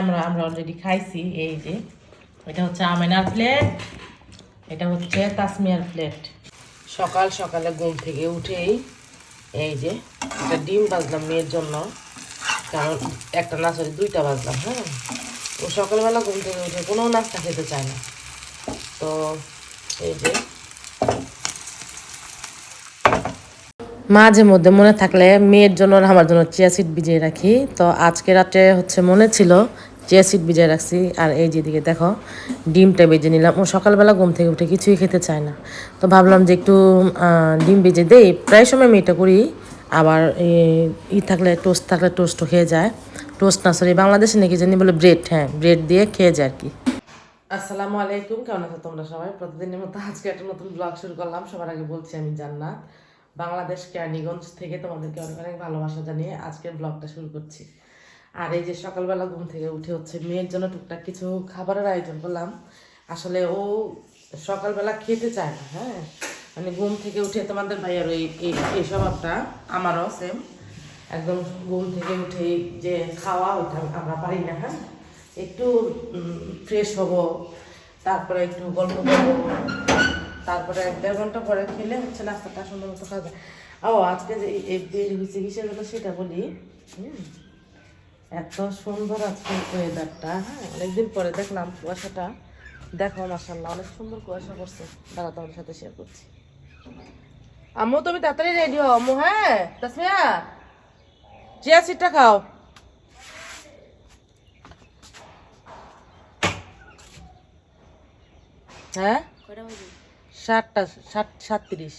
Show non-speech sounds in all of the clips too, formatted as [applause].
আমরা আমরা অলরেডি খাইছি এই যে। এটা হচ্ছে আমেনার প্লেট এটা হচ্ছে তাসমিয়ার প্লেট সকাল সকালে ঘুম থেকে উঠেই এই যে একটা ডিম বাজলাম মেয়ের জন্য। কারণ একটা না দুইটা বাজলাম হ্যাঁ? ও সকালবেলা ঘুম থেকে উঠে কোনো নাস্তা খেতে চায় না। তো এই যে মাঝে মধ্যে মনে থাকলে মেয়ের জন্য আমার জন্য চিয়া সিড ভিজিয়ে রাখি। তো আজকে রাতে হচ্ছে মনে ছিল চিয়া সিড ভিজিয়ে রাখছি, আর এই যেদিকে দেখো, ডিমটা বেজে নিলাম। ও সকালবেলা ঘুম থেকে উঠে কিছুই খেতে চায় না। তো ভাবলাম যে একটু ডিম বেজে দেই। প্রায় সময় আমি এটা করি, আবার ই থাকলে, টোস্ট থাকলে টোস্টও খেয়ে যায়। টোস্ট না সরি, বাংলাদেশে নাকি জানি বলে ব্রেড হ্যাঁ ব্রেড দিয়ে খেয়ে যায় আর কি। আসসালামু আলাইকুম, কেমন আছো তোমরা সবাই? প্রতিদিনের মতো আজকে একটা নতুন ব্লগ শুরু করলাম। সবার আগে বলছি আমি জান্নাত। বাংলাদেশ কেরানীগঞ্জ থেকে তোমাদেরকে অনেক অনেক ভালোবাসা জানিয়ে আজকের ব্লগটা শুরু করছি। আর এই যে সকালবেলা ঘুম থেকে উঠে হচ্ছে মেয়ের জন্য টুকটাক কিছু খাবারের আয়োজন করলাম। আসলে ও সকালবেলা খেতে চায় না হ্যাঁ? মানে ঘুম থেকে উঠে তোমাদের ভাইয়ার এই- এই স্বভাবটা, আমারও সেম একদম ঘুম থেকে উঠে যে খাওয়া ওইটা আমরা পারি না হ্যাঁ? একটু ফ্রেশ হব, তারপরে একটু গল্প করব, তারপরে এক দেড় ঘণ্টা পরে খেলে হচ্ছে নাস্তাটা সুন্দর মতো খাওয়া যায়। ও, আজকে যে এই- হয়েছে জন্য সেটা বলি, হুম? এত সুন্দর আজকে ওয়েদারটা হ্যাঁ? অনেকদিন পরে দেখলাম কুয়াশাটা। দেখো মাসাল্লাহ অনেক সুন্দর কুয়াশা পড়ছে। দাঁড়া তোমাদের সাথে শেয়ার করছি। আম্মু তুমি তাড়াতাড়ি রেডি হও। আম্মু হ্যাঁ? তাসমিয়া? চিয়া সিটটা খাও। হ্যাঁ? সাতটা সাত সাতত্রিশ।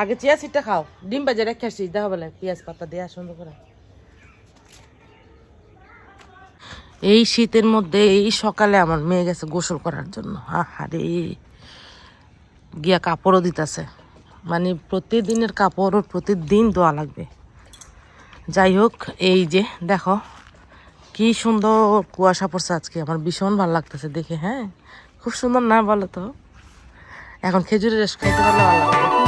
আগে চিয়া সিটটা খাও। ডিম বাজে রেখে আসিস দেখো বলে। পেঁয়াজ পাতা দেওয়া সুন্দর করে। এই শীতের মধ্যে, এই সকালে আমার মেয়ে গেছে গোসল করার জন্য। হা আহারে। গিয়া কাপড়ও দিতেছে। মানে প্রতিদিনের কাপড় ওর প্রতিদিন ধোয়া লাগবে। যাই হোক, এই যে, দেখো, কি সুন্দর কুয়াশা পড়ছে আজকে। আমার ভীষণ ভালো লাগতেছে দেখে হ্যাঁ? খুব সুন্দর না বলো তো? এখন খেজুরের রস খাইতে ভালো লাগবে।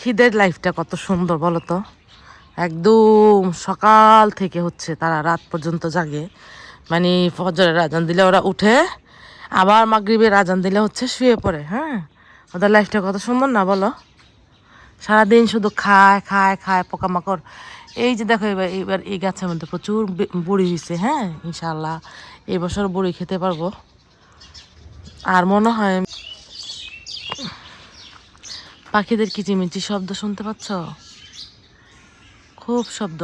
পাখিদের লাইফটা কত সুন্দর বলো তো একদম সকাল থেকে হচ্ছে তারা রাত পর্যন্ত জাগে। মানে ফজরের আজান দিলে ওরা উঠে, আবার মাগরিবের আজান দিলে হচ্ছে শুয়ে পড়ে হ্যাঁ? ওদের লাইফটা কত সুন্দর না বলো? সারাদিন শুধু খায় খায় খায়, পোকামাকড়। এই যে দেখো, এবার এবার এই গাছের মধ্যে প্রচুর বড়ি হয়েছে হ্যাঁ? ইনশাল্লাহ এই বছর বড়ি খেতে পারব। আর মনে হয় পাখিদের কিচিমিচি শব্দ শুনতে পাচ্ছ? খুব শব্দ।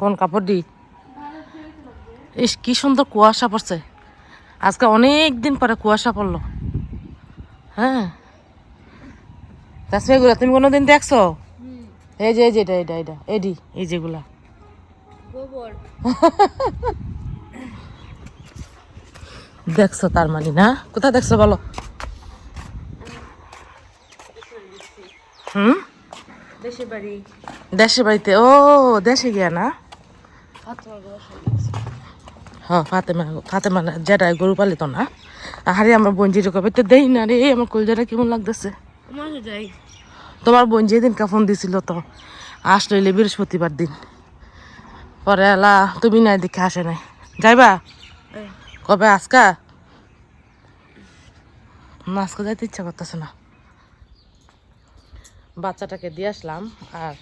কোন কাপড় দি ইস, কি সুন্দর কুয়াশা পড়ছে। আজকে অনেক দিন পরে কুয়াশা পড়ল। হ্যাঁ। তাসমিয়া গুলা তুমি কোনোদিন দেখছ? এই যে এই যে এটা এটা এটা এডি এই যেগুলা। দেখছ তার মানে না? কোথায় দেখছ বলো? হুম? দেশের বাড়িতে ও দেশে গিয়া না? হ্যাঁ ফাতেমা ফাতেমা যেটা গরু পালিত না। আরে আমার বঞ্জির কবে তো দেই না রে আমার কলজাটা কেমন লাগতেছে? তোমার বোন যেদিন ফোন দিছিল তো আসলো বৃহস্পতিবার দিন। পরে এলা তুমি নাই দেখে আসে নাই। যাইবা? কবে আজকা? আজকে যাইতে ইচ্ছা করতেছে না। বাচ্চাটাকে দিয়ে আসলাম আর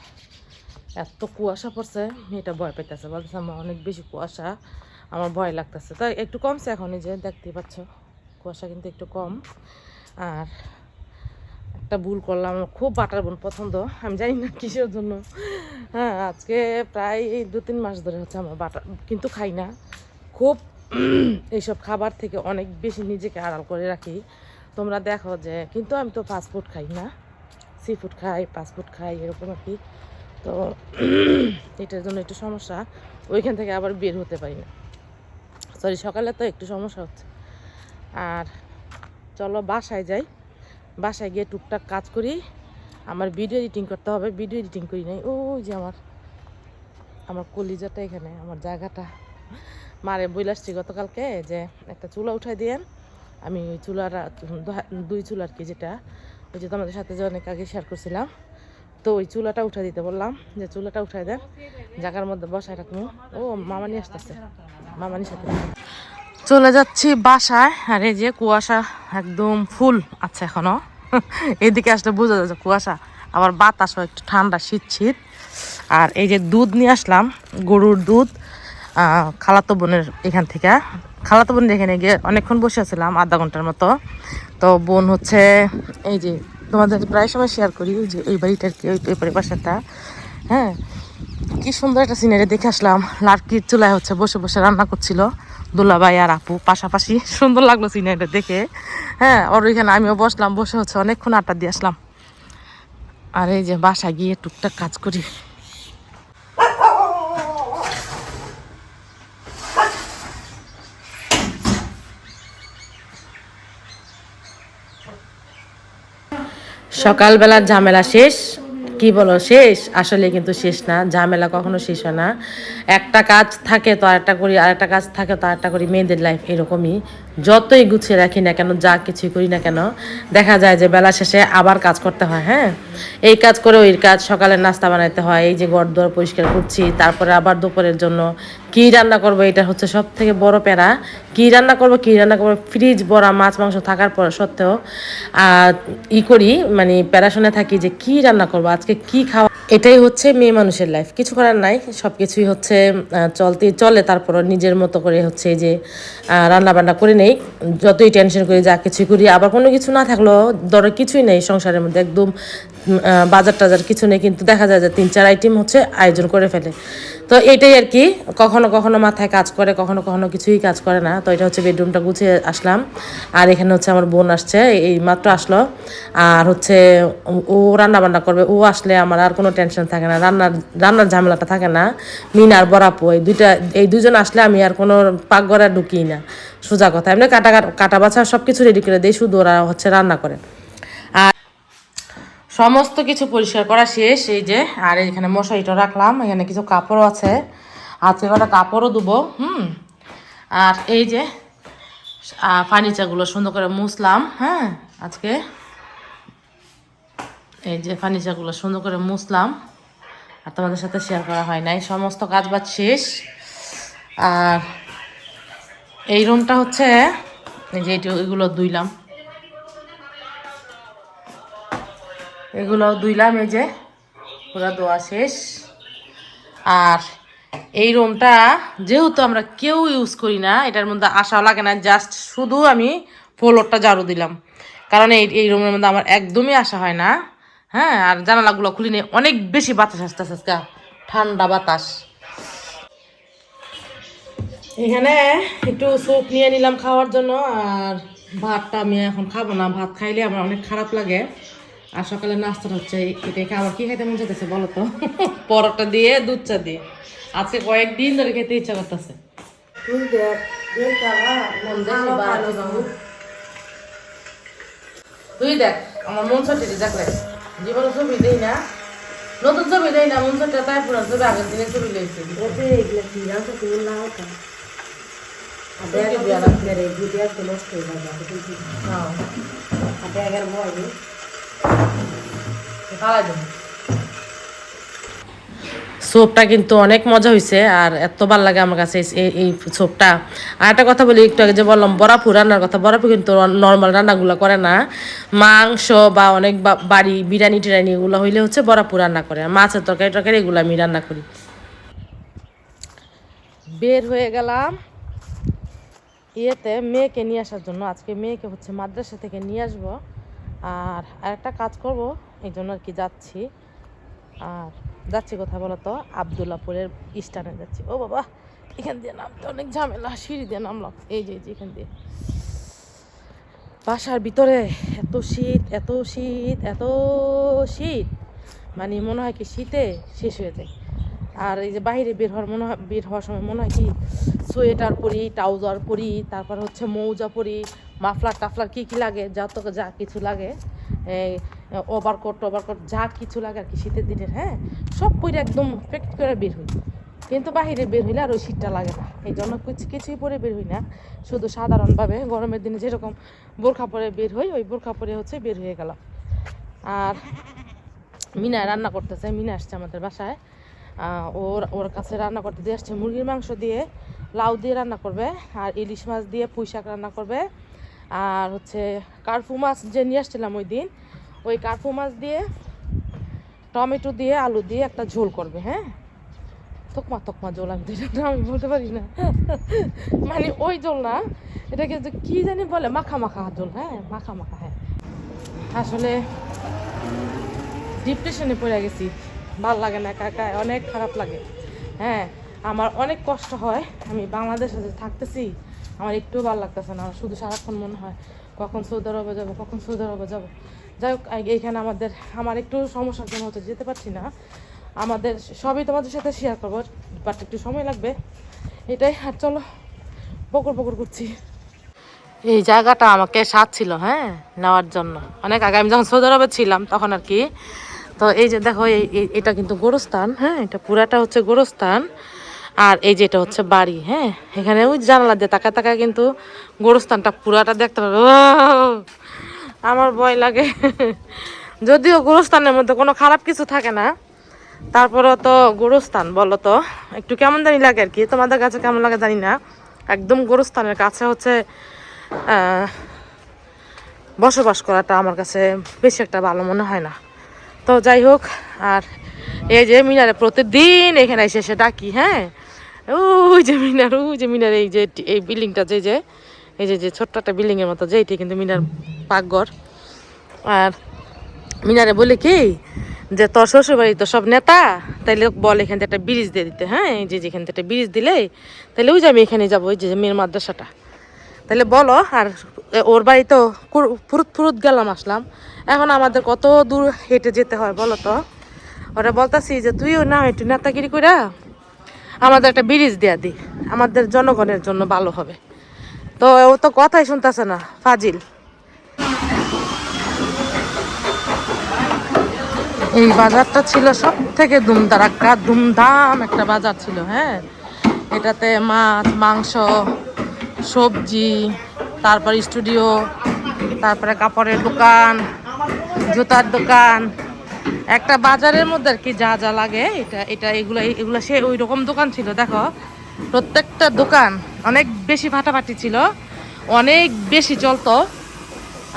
এত কুয়াশা পড়ছে মেয়েটা ভয় পেতেছে বলতেছে আমার অনেক বেশি কুয়াশা আমার ভয় লাগতেছে। তাই একটু কমছে এখন এই যে দেখতেই পাচ্ছ। কুয়াশা কিন্তু একটু কম। আর একটা ভুল করলাম, আমার খুব বাটার বোন পছন্দ, আমি জানি না কিসের জন্য। হ্যাঁ আজকে প্রায় দু তিন মাস ধরে হচ্ছে আমার বাটার, কিন্তু খাই না। খুব [clears throat] এইসব খাবার থেকে অনেক বেশি নিজেকে আড়াল করে রাখি। তোমরা দেখো যে, কিন্তু আমি তো ফাস্ট ফুড খাই না। সি ফুড খাই ফাস্ট ফুড খাই, এরকম আর কি। তো [clears throat] এটার জন্য একটু সমস্যা, ওইখান থেকে আবার বের হতে পারি না। সরি সকালে তো একটু সমস্যা হচ্ছে। আর চলো বাসায় যাই। বাসায় গিয়ে টুকটাক কাজ করি। আমার ভিডিও এডিটিং করতে হবে। ভিডিও এডিটিং করি নাই। ওই যে আমার আমার কলিজাটা এখানে, আমার জায়গাটা। মারে বইলে আসছি গতকালকে যে একটা চুলা উঠাই দিয়েন আমি ওই চুলাটা দুই চুলার কি যেটা, ওই যে তোমাদের সাথে যে অনেক আগে শেয়ার করছিলাম। তো ওই চুলাটা উঠাই দিতে বললাম যে চুলাটা উঠাই দেন। জায়গার মধ্যে বসায় রাখব ও মামানি আসতেছে। মামানির সাথে। চলে যাচ্ছি বাসায়। আর এই যে কুয়াশা একদম ফুল আছে এখনও। [laughs] এদিকে আসলে বোঝা যাচ্ছে কুয়াশা, আবার বাতাসও একটু ঠান্ডা শীত শীত আর এই যে দুধ নিয়ে আসলাম, গরুর দুধ খালাতো বোনের এখান থেকে। খালাতো বোনের এখানে গিয়ে অনেকক্ষণ বসে আছিলাম, আধা ঘণ্টার মতো। তো বোন হচ্ছে, এই যে তোমাদের প্রায় সময় শেয়ার করি যে এই বাড়িটার কি ওই ওই পাশেরটা। হ্যাঁ? কি সুন্দর একটা সিনারি দেখে আসলাম। লাটকির চুলায় হচ্ছে বসে বসে রান্না করছিল। দুলাভাই আর আপু পাশাপাশি সুন্দর লাগল সিনারিটা দেখে। হ্যাঁ ওর ওইখানে আমিও বসলাম, বসে হচ্ছে অনেকক্ষণ আড্ডা দিয়ে আসলাম। আর এই যে বাসা গিয়ে টুকটাক কাজ করি। সকালবেলার ঝামেলা শেষ। কি বলো, শেষ? আসলে কিন্তু শেষ না, ঝামেলা কখনো শেষ হয় না। একটা কাজ থাকে তো আরেকটা করি, আরেকটা কাজ থাকে তো আরেকটা করি, মেয়েদের লাইফ এরকমই। যতই গুছিয়ে রাখি না কেন, যা কিছুই করি না কেন, দেখা যায় যে বেলা শেষে আবার কাজ করতে হয় হ্যাঁ? এই কাজ করে ওই কাজ, সকালে নাস্তা বানাইতে হয়, এই যে ঘর দুয়ার পরিষ্কার করছি, তারপরে আবার দুপুরের জন্য কি রান্না করব, এটা হচ্ছে সব থেকে বড় প্যারা। কি রান্না করব, কি রান্না করব, ফ্রিজ, বড়া, মাছ, মাংস থাকার পর সত্ত্বেও ই করি মানে প্যারাশনে থাকি যে কি রান্না করব, আজকে কি খাওয়া এটাই হচ্ছে মেয়ে মানুষের লাইফ কিছু করার নাই সব কিছুই হচ্ছে চলতে, চলে তারপর নিজের মতো করে হচ্ছে যে রান্না বান্না করে নেই। যতই টেনশন করি, যা কিছু করি, আবার কোনো কিছু না থাকলেও ধরো কিছুই নেই সংসারের মধ্যে, একদম বাজার টাজার কিছু নেই, কিন্তু দেখা যায় যে তিন চার আইটেম হচ্ছে আয়োজন করে ফেলে। তো এটাই আর কি, কখনো কখনো মাথায় কাজ করে, কখনো কখনো কিছুই কাজ করে না। তো এটা হচ্ছে বেডরুমটা গুছিয়ে আসলাম। আর এখানে হচ্ছে আমার বোন আসছে, এই মাত্র আসলো। আর হচ্ছে ও- রান্না বান্না করবে, ও আসলে আমার আর কোনো টেনশন থাকে না, রান্নার রান্নার ঝামেলাটা থাকে না। মিন আর বরাপু এই দুইটা, এই দুজন আসলে আমি আর কোনো পাকঘরে ঢুকি না। সোজা কথা, এমনি কাটা কাটা বাছা সব কিছু রেডি করে দিই, শুধু ওরা হচ্ছে রান্না করে। সমস্ত কিছু পরিষ্কার করা শেষ, এই যে, আর এখানে মশারিটা রাখলাম, এখানে কিছু কাপড়ও আছে। আজকে কটা কাপড়ও দেবো হুম। আর এই যে ফার্নিচারগুলো সুন্দর করে মুছলাম হ্যাঁ আজকে। এই যে, ফার্নিচারগুলো সুন্দর করে মুছলাম, আর তোমাদের সাথে শেয়ার করা হয় নাই। সমস্ত কাজ বাজ শেষ। আর এই রুমটা হচ্ছে, এই যে এগুলো ধুইলাম। এগুলো ধুইলাম এই যে, পুরো দোয়া শেষ। আর এই রুমটা যেহেতু আমরা কেউ ইউজ করি না, এটার মধ্যে আশাও লাগে না, জাস্ট শুধু আমি ফ্লোরটা ঝাড়ু দিলাম। কারণ এই এই রুমের মধ্যে আমার একদমই আসা হয় না। হ্যাঁ আর জানালাগুলো খুলি নেই অনেক বেশি বাতাস আসতেছে আজকে, ঠান্ডা বাতাস। এখানে একটু স্যুপ নিয়ে নিলাম খাওয়ার জন্য, আর ভাতটা আমি এখন খাব না। ভাত খাইলে আমার অনেক খারাপ লাগে। আর সকালে নাস্তাটা হচ্ছে এটাকে আমার কি খাইতে মন চাইতেছে বলো তো? পরোটা দিয়ে দুধ চা দিয়ে। আজকে কয়েকদিন ধরে খেতে ইচ্ছা করতেছে। তুই দেখ আমার মন ছটি দেখলে জীবনে ছবি দেই না। নতুন ছবি দেই না মন ছটা তাই পুরো ছবি আগের দিনে ছবি লেগেছে সোপটা কিন্তু অনেক মজা হয়েছে আর এত ভালো লাগে আমার কাছে এই- সোপটা আর একটা কথা বলি, একটু আগে যে বললাম বরাপু রান্নার কথা বরাপু কিন্তু নর্মাল রান্নাগুলো করে না। মাংস বা অনেক বাড়ি বিরিয়ানি টিরানি এগুলো হইলে হচ্ছে বরাপু রান্না করে। মাছের তরকারি টরকারি এগুলো আমি রান্না করি। বের হয়ে গেলাম। ইয়েতে মেয়েকে নিয়ে আসার জন্য। আজকে মেয়েকে হচ্ছে মাদ্রাসা থেকে নিয়ে আসব। আর আরেকটা কাজ করব, এই জন্য আর কি যাচ্ছি। আর যাচ্ছি কোথায় বলো তো আবদুল্লাপুরের স্টানে যাচ্ছি। ও বাবা, এখান দিয়ে নামতে অনেক ঝামেলা, সিঁড়ি দিয়ে নামলাম। এই যে, এখান দিয়ে। বাসার ভিতরে এত শীত এত শীত এত শীত। মানে মনে হয় কি শীতে শেষ হয়ে যায়। আর এই যে বাইরে বের হওয়ার মনে হয়, বের হওয়ার সময় মনে হয় কি সোয়েটার পরি, ট্রাউজার পরি, তারপর হচ্ছে মৌজা পরি মাফলার টাফলার কী কী লাগে, যত যা কিছু লাগে, এই ওভারকোট ওভারকোট যা কিছু লাগে আর কি শীতের দিনের হ্যাঁ? সব পরে একদম প্যাকেট করে বের হই। কিন্তু বাহিরে বের হইলে আর ওই শীতটা লাগে না। এই জন্য কিছু, কিছুই পরে বের হই না। শুধু সাধারণভাবে গরমের দিনে যেরকম বোরখা পরে বের হই, ওই বোরখা পরে হচ্ছে বের হয়ে গেলাম। আর মিনা রান্না করতেছে, মিনা আসছে আমাদের বাসায়। ওর ওর কাছে রান্না করতে, দিয়ে আসছে মুরগির মাংস দিয়ে, লাউ দিয়ে রান্না করবে, আর ইলিশ মাছ দিয়ে পুঁই শাক রান্না করবে। আর হচ্ছে কার্ফু মাছ যে নিয়ে আসছিলাম ওই দিন, ওই কার্ফু মাছ দিয়ে টমেটো দিয়ে, আলু দিয়ে একটা ঝোল করবে হ্যাঁ? তকমা তকমা ঝোল, আমি এটা আমি বলতে পারি না। মানে ওই ঝোল না, এটাকে যে কি জানি বলে, মাখা মাখা ঝোল হ্যাঁ? মাখা মাখা হ্যাঁ। আসলে ডিপ্রেশনে পড়ে গেছি। ভালো লাগে না, একা অনেক খারাপ লাগে। হ্যাঁ আমার অনেক কষ্ট হয়। আমি বাংলাদেশে থাকতেছি আমার একটুও ভালো লাগতেছে না, শুধু সারাক্ষণ মনে হয় কখন সৌদি আরবে যাব, কখন সৌদি আরবে যাব। যাই হোক এইখানে আমাদের, আমার একটু সমস্যার জন্য হচ্ছে যেতে পারছি না। আমাদের সবই তোমাদের সাথে শেয়ার করব বাট একটু সময় লাগবে। এটাই, আর চলো বকর বকর করছি। এই জায়গাটা আমাকে সাথ ছিল হ্যাঁ নেওয়ার জন্য। অনেক আগে আমি যখন সৌদি আরবে ছিলাম তখন আর কি। তো এই যে দেখো এটা কিন্তু গোরস্থান হ্যাঁ এটা পুরাটা হচ্ছে গোরস্থান। আর এই যেটা হচ্ছে বাড়ি হ্যাঁ? এখানে ওই জানালা দিয়ে তাকায় তাকায় কিন্তু গোরস্থানটা পুরাটা দেখতে পারবে ও, আমার ভয় লাগে। যদিও গোরস্থানের মধ্যে কোনো খারাপ কিছু থাকে না তারপরে তো গোরস্থান বলো তো। একটু কেমন জানি লাগে আর কি তোমাদের কাছে কেমন লাগে জানি না। একদম গোরস্থানের কাছে হচ্ছে বসবাস করাটা আমার কাছে বেশি একটা ভালো মনে হয় না। তো যাই হোক আর এই যে মিনারে প্রতিদিন এখানে এসে এসে ডাকি হ্যাঁ? যে মিনার, ওই যে মিনার, এই যে এই বিল্ডিংটা যে যে, এই যে যে ছোট্ট একটা বিল্ডিংয়ের মতো, যে কিন্তু মিনার পাকঘর। আর মিনারে বলে কি যে, তোর শ্বশুরবাড়ি তো সব নেতা, তাইলে বল এখান থেকে একটা ব্রিজ দিয়ে দিতে হ্যাঁ? যে যেখান থেকে একটা ব্রিজ দিলে তাহলে ওই যে আমি এখানে যাব, ওই যে মেয়ের মাদ্রাসাটা। তাহলে বলো, আর ওর বাড়ি তো কুর- ফুরুত ফুরুত গেলাম, আসলাম। এখন আমাদের কত দূর হেঁটে যেতে হয়, বলো তো? ওরা বলতাছি যে, তুইও না একটু নেতাগিরি কইরা আমাদের একটা ব্রিজ দেয়া দি। আমাদের জনগণের জন্য ভালো হবে। তো ও তো কথাই শুনতেছে না, ফাজিল। এই বাজারটা ছিল সব থেকে দুমদারাক্কা দুমদাম একটা বাজার ছিল হ্যাঁ? এটাতে মাছ, মাংস, সবজি, তারপর স্টুডিও, তারপরে কাপড়ের দোকান, জুতার দোকান একটা বাজারের মধ্যে আর কি যা যা লাগে, এটা এটা, এগুলো এগুলো সে ওই রকম দোকান ছিল, দেখো। প্রত্যেকটা দোকান অনেক বেশি ফাটাফাটি ছিল, অনেক বেশি চলতো।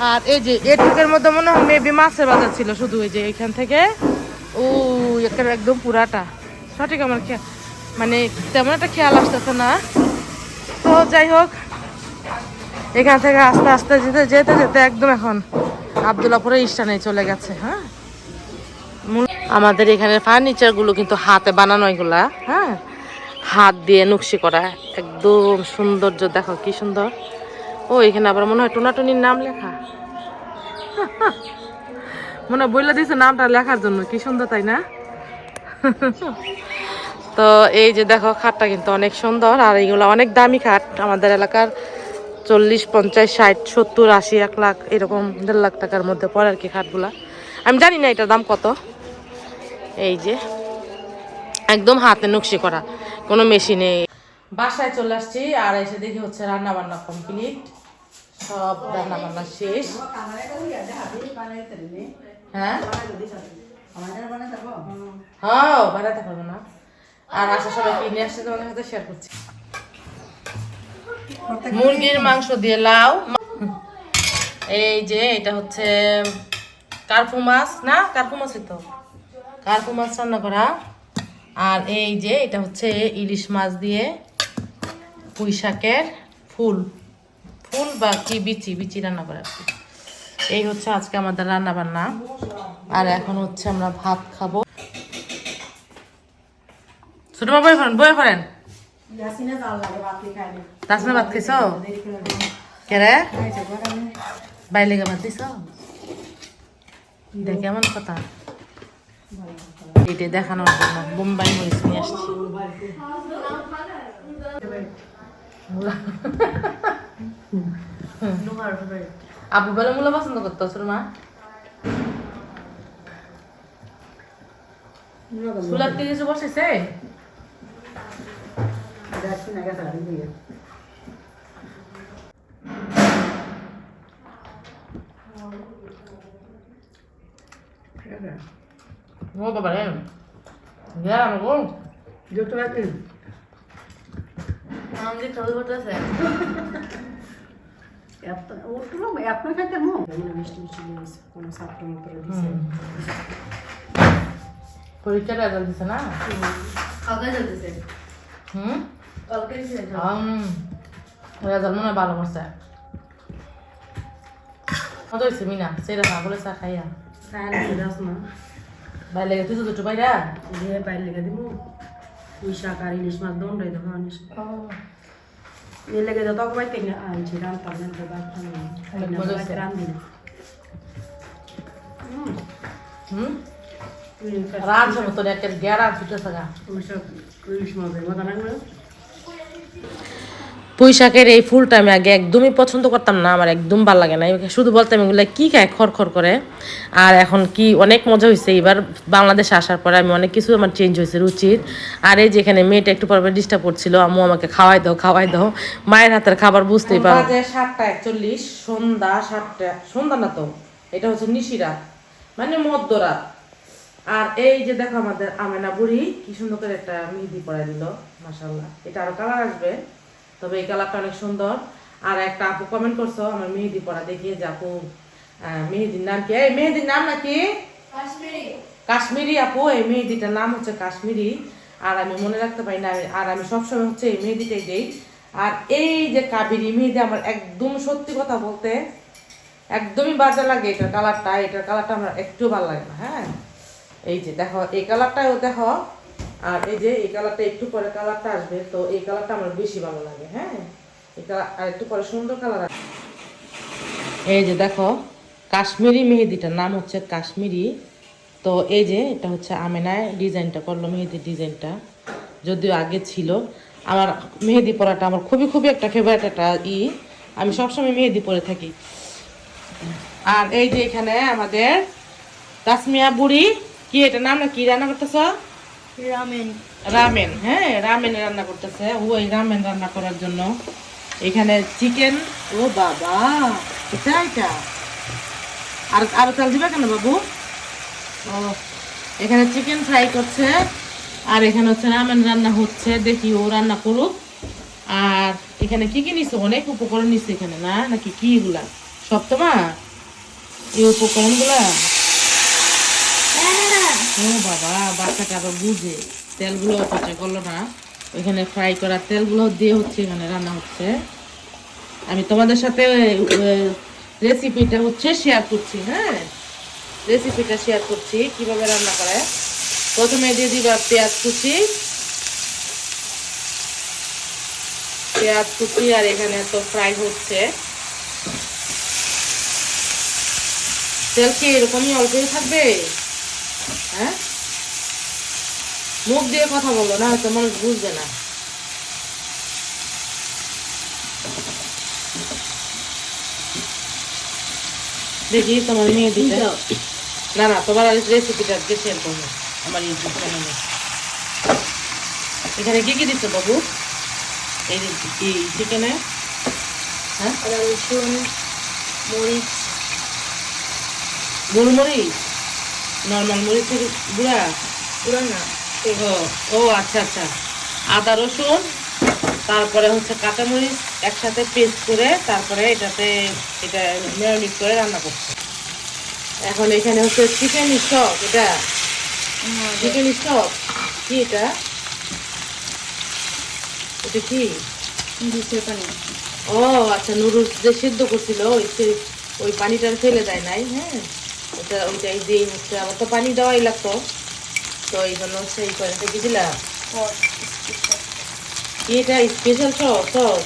আর এই যে এটুকের মধ্যে মনে হয় মেবি মাছের বাজার ছিল, শুধু এই যে এখান থেকে। ও একদম পুরাটা। সঠিক আমার খেয়াল মানে তেমন একটা খেয়াল আসতেছে না। তো যাই হোক, এখান থেকে আস্তে আস্তে যেতে যেতে যেতে একদম এখন আবদুল্লাপুরের স্টানে চলে গেছে হ্যাঁ? আমাদের এখানে ফার্নিচারগুলো কিন্তু হাতে বানানো এগুলা হ্যাঁ? হাত দিয়ে নকশি করা, একদম সৌন্দর্য, দেখো কি সুন্দর। ও, এখানে আবার মনে হয় টুনাটুনির নাম লেখা। [laughs] মনে হয় বইলা দিয়েছে নামটা লেখার জন্য, কি সুন্দর তাই না? [laughs] তো এই যে দেখো, খাটটা কিন্তু অনেক সুন্দর, আর এইগুলো অনেক দামি খাট। আমাদের এলাকার চল্লিশ, পঞ্চাশ, ষাট, সত্তর, আশি, এক লাখ, এরকম দেড় লাখ টাকার মধ্যে পড়ে আর কি খাটগুলা। আমি জানি না এটার দাম কত। এই যে, একদম হাতে নকশি করা, কোনো মেশিনে বাসায় চলে আসছি আর এসে দেখি হচ্ছে রান্না বান্না কমপ্লিট সব রান্না বান্না শেষ। হ্যাঁ? হ্যাঁ বানাতে পারব না। আর আসার সময় কিনে আসছে তোমাদের সাথে শেয়ার করছি। মুরগির মাংস দিয়ে লাউ, এই যে এটা হচ্ছে কার্পু মাছ, না কার্পু মাছই তো। কার্পু মাছ রান্না করা? আর এই যে এটা হচ্ছে ইলিশ মাছ দিয়ে পুঁই শাকের ফুল। ফুল বা কি বিচি বিচি রান্না করা আর কি। এই হচ্ছে আজকে আমাদের রান্না বান্না আর এখন হচ্ছে আমরা ভাত খাব। ছোট মা বই করেন বই করেন ইয়াসিনে জাল লাগে বাতি খায় না তাসমা ভাত খাইছ? করে গা ভাত দিছ? এটা কেমন কথা। এটা দেখানোর জন্য বোম্বাই মরিচ নিয়ে আসছি। আবু বলে মূলা পছন্দ করতো তোর মা। কিছু বসেছে? দিয়ে ও বাবা রে গেলাম গো যত রাখি আমাদের খাবার করতেছে ওটলো এত খাইতে মো মিষ্টি মিষ্টি দিয়েছে কোনো সাপটা মতো দিয়েছে পরীক্ষার রেজাল্ট দিছে না কালকে চলতেছে হুম কালকে রেজাল্ট মনে ভালো করছে কত হয়েছে মিনা সেটা না বলে চা খাইয়া খায় না দাস না ভাই লেগে তুই তো দুটো বাইরা দিয়ে বাইরে লেগে দিব পুঁই শাক আর ইলিশ মাছ দণ্ডাই দেবো আনিস এ লেগে যত কবাই তেলে আনছি রান্তাম না তো বাদ অনেক মজা হয়েছে। রান্ধি না হুম রাত মতো একটা গ্যারা ছুটেছে গা ওইসব ইলিশ মাছের মজা লাগবে পুঁই শাকের এই ফুলটা আমি আগে একদমই পছন্দ করতাম না, আমার একদম ভালো লাগে না। শুধু বলতাম এগুলো কি খায় খড় করে? আর এখন কি অনেক মজা হয়েছে এবার বাংলাদেশে আসার পরে আমি অনেক কিছু আমার চেঞ্জ হয়েছে রুচির। আর এই যেখানে মেয়েটা একটু পর ডিস্টার্ব করছিল, আম্মু, আমাকে খাওয়াই দাও খাওয়াই দাও। মায়ের হাতের খাবার বুঝতেই পারো। সাতটা একচল্লিশ, সন্ধ্যা সাতটা, সন্ধ্যা না তো, এটা হচ্ছে নিশিরাত মানে মধ্যরাত। আর এই যে দেখো আমাদের আমেনা বুড়ি, কি সুন্দর করে একটা মেহেদি পরাই দিল মাসাল্লাহ এটা আরও কালার আসবে। তবে এই কালারটা অনেক সুন্দর। আর একটা আপু কমেন্ট করছ আমার মেহেদি পরা দেখিয়ে যে আপু মেহেদির নাম কি? এই মেহেদির নাম নাকি? কাশ্মীরি আপু এই মেহেদিটার নাম হচ্ছে কাশ্মীরি। আর আমি মনে রাখতে পারি না আর আমি সবসময় হচ্ছে এই মেহেদিটাই দেই। আর এই যে কাবেরি মেহেদি আমার একদম সত্যি কথা বলতে একদমই বাজে লাগে এটার কালারটা। এটার কালারটা আমার একটু ভালো লাগে না হ্যাঁ? এই যে দেখো এই কালারটাও দেখো আর এই যে এই কালারটা একটু পরে কালারটা আসবে, তো এই কালারটা আমার বেশি ভালো লাগে হ্যাঁ? এই কালার আর একটু পরে সুন্দর কালার আসবে এই যে দেখো, কাশ্মীরি মেহেদিটার নাম হচ্ছে কাশ্মীরি। তো এই যে এটা হচ্ছে আমেনায় ডিজাইনটা করল, মেহেদির ডিজাইনটা। যদিও আগে ছিল। আমার মেহেদি পরাটা আমার খুবই খুবই একটা ফেভারিট একটা ই। আমি সবসময় মেহেদি পরে থাকি। আর এই যে এখানে আমাদের তাসমিয়া বুড়ি, কি এটা নাম না কি রান্না করতেছ? রামেন রামেন হ্যাঁ রামেন রান্না করতেছে। ও এই রামেন রান্না করার জন্য। এখানে চিকেন ও বাবা, এটা এটা। আর, আরও চাল দিবে কেন বাবু? ও, এখানে চিকেন ফ্রাই করছে। আর এখানে হচ্ছে রামেন রান্না হচ্ছে। দেখি ও রান্না করুক। আর এখানে কি কি নিছে? অনেক উপকরণ নিছে এখানে, না? নাকি কি এগুলা? সব তোমার? এই উপকরণগুলা? বাবা, বাচ্চাটা আবার বুঝে। তেলগুলো অপচয় করল না। ওইখানে ফ্রাই করা তেলগুলো দিয়ে হচ্ছে এখানে রান্না হচ্ছে। আমি তোমাদের সাথে রেসিপিটা হচ্ছে শেয়ার করছি হ্যাঁ? রেসিপিটা শেয়ার করছি, কীভাবে রান্না করে। প্রথমে দিয়ে দিবা পেঁয়াজ কুচি। পেঁয়াজ কুচি আর এখানে তো ফ্রাই হচ্ছে। তেল কি এরকমই অল্পই থাকবে? হ্যাঁ? মুখ দিয়ে কথা বলো না হয়তো মানুষ বুঝবে না। দেখি তোমার মেয়ে দিতে। না না তোমার রেসিপিটা আজকে শেয়ার করব। আমার ইউটিউব চ্যানেলে এখানে কি কি দিচ্ছ বাবু? এই চিকেনে হ্যাঁ? রসুন মরিচ। গোলমরিচ নর্মাল মরিচের গুঁড়া? পুরো না ও ও আচ্ছা আচ্ছা। আদা রসুন তারপরে হচ্ছে কাঁচামরিচ একসাথে পেস্ট করে তারপরে এটাতে এটা ম্যারিনেট করে রান্না করছে। এখন এখানে হচ্ছে চিকেন স্টক এটা? Chicken stock? কি এটা? এটা কি? পানি। ও আচ্ছা নুডলস যে সিদ্ধ করছিল ওই ওই পানিটা ফেলে দেয় নাই হ্যাঁ? ওইটাই দিয়ে হচ্ছে আবার তো পানি দেওয়াই লাগতো। তো এই জন্য হচ্ছে এই পানিটা কি দিলাম এটা স্পেশাল সস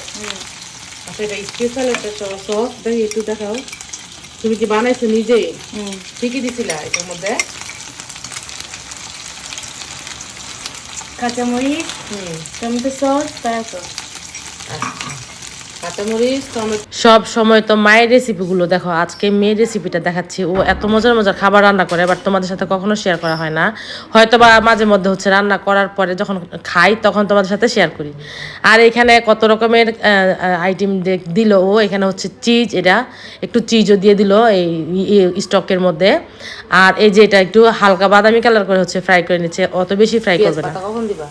আচ্ছা এটা স্পেশাল একটা সস দেখি একটু দেখাও। তুমি কি বানাইছো কি কি দিছিলা এটার মধ্যে? কাঁচামরিচ হুম। Tomato sauce soya sauce. কাঁচামরিচ টমেটো সব সময় তো মায়ের রেসিপিগুলো দেখো আজকে মেয়ের রেসিপিটা দেখাচ্ছি। ও এত মজার মজার খাবার রান্না করে বাট তোমাদের সাথে কখনো শেয়ার করা হয় না। হয়তো বা মাঝে মধ্যে হচ্ছে রান্না করার পরে যখন খাই তখন তোমাদের সাথে শেয়ার করি। আর এখানে কত রকমের আইটেম দিল ও এখানে হচ্ছে চিজ এটা একটু চিজও দিয়ে দিল এই স্টকের মধ্যে। আর এই যে এটা একটু হালকা বাদামি কালার করে হচ্ছে ফ্রাই করে নিচ্ছে অত বেশি ফ্রাই করবে না। কখন দিবা?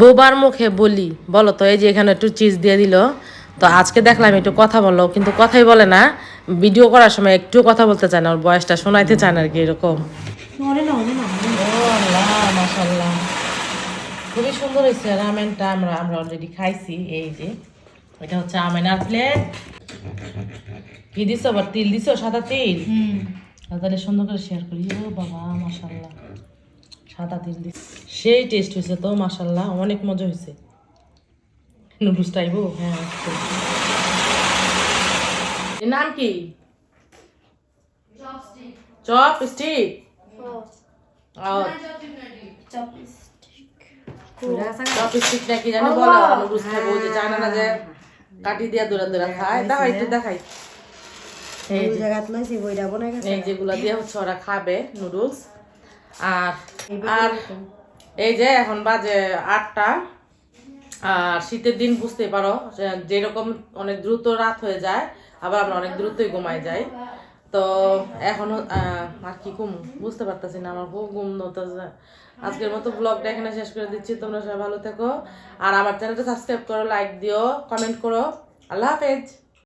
বোবার মুখে বলি বলো তো এই যে এখানে একটু চিজ দিয়ে দিল। তো আজকে দেখলাম একটু কথা বলল কিন্তু কথাই বলে না। ভিডিও করার সময় একটু কথা বলতে চায় না ওর বয়সটা শোনাইতে চায় না আর কি এরকম। খুবই সুন্দর হয়েছে রামেনটা আমরা আমরা অলরেডি খাইছি এই যে। এটা হচ্ছে আমেনার প্লেট কি দিছো আবার? তিল দিছো সাদা তিল? তাহলে সুন্দর করে শেয়ার করি। ও বাবা মাশাল্লাহ সাদা তিল দিস সেই টেস্ট হয়েছে তো মাশাল্লাহ অনেক মজা হয়েছে নুডলস টাইবো হ্যাঁ নাম কি? চপ স্টিক চপ স্টিক নাকি জানি বলো যে জানে না যে কাটি দিয়া দূরে দূরে খায়। দেখাই একটু দেখাই। এই যে জায়গাত লইছি বইটা বনে গেছে। এই যেগুলো দিয়ে হচ্ছে ওরা খাবে নুডলস। আর আর এই যে এখন বাজে আটটা আর শীতের দিন বুঝতে পারো যেরকম অনেক দ্রুত রাত হয়ে যায় আবার আমরা অনেক দ্রুতই ঘুমাই যাই। তো এখন আর কি ঘুম? বুঝতে পারতেছি না আমার খুব ঘুম ধরতেছে। আজকের মতো ব্লগটা এখানে শেষ করে দিচ্ছি তোমরা সবাই ভালো থেকো। আর আমার চ্যানেলটা সাবস্ক্রাইব করো লাইক দিও কমেন্ট করো। আল্লাহ হাফেজ!